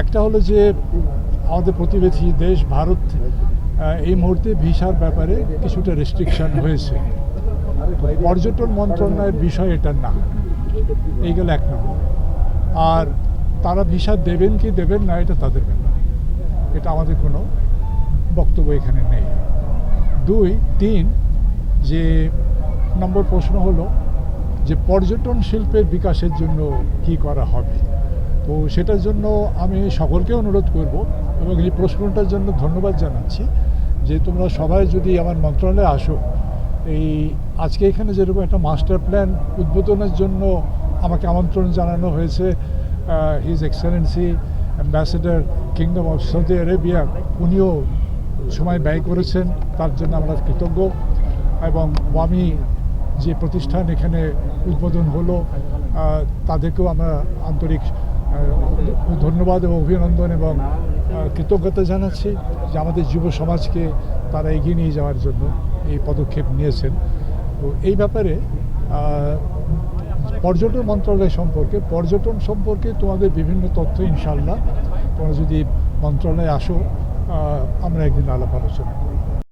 একটা হলো যে আমাদের প্রতিবেশী দেশ ভারত এই মুহূর্তে ভিসার ব্যাপারে কিছুটা রেস্ট্রিকশন হয়েছে। পর্যটন মন্ত্রণালয়ের বিষয় এটা না। এই গেল এক নম্বর। আর তারা ভিসা দেবেন কি দেবেন না, এটা তাদের ব্যাপার। এটা আমাদের কোনো বক্তব্য এখানে নেই। দুই, তিন, যে নম্বর প্রশ্ন হলো যে পর্যটন শিল্পের বিকাশের জন্য কি করা হবে? তো সেটার জন্য আমি সকলকে অনুরোধ করব এবং এই প্রশ্নটার জন্য ধন্যবাদ জানাচ্ছি যে তোমরা সবাই যদি আমার মন্ত্রণালয়ে আসো, এই আজকে এখানে যেরকম একটা মাস্টার প্ল্যান উদ্বোধনের জন্য আমাকে আমন্ত্রণ জানানো হয়েছে his excellency ambassador kingdom of Saudi Arabia উনিও সময় ব্যয় করেছেন, তার জন্য আমরা কৃতজ্ঞ এবং ওয়ামি যে প্রতিষ্ঠান এখানে উদ্বোধন হলো তাদেরকেও আমরা আন্তরিক ধন্যবাদ এবং অভিনন্দন এবং কৃতজ্ঞতা জানাচ্ছি যে আমাদের যুব সমাজকে তারা এগিয়ে নিয়ে যাওয়ার জন্য এই পদক্ষেপ নিয়েছেন। তো এই ব্যাপারে পর্যটন মন্ত্রণালয় সম্পর্কে, পর্যটন সম্পর্কে তোমাদের বিভিন্ন তথ্য ইনশাল্লাহ তোমরা যদি মন্ত্রণালয়ে আসো আমরা একদিন আলাপ আলোচনা করব।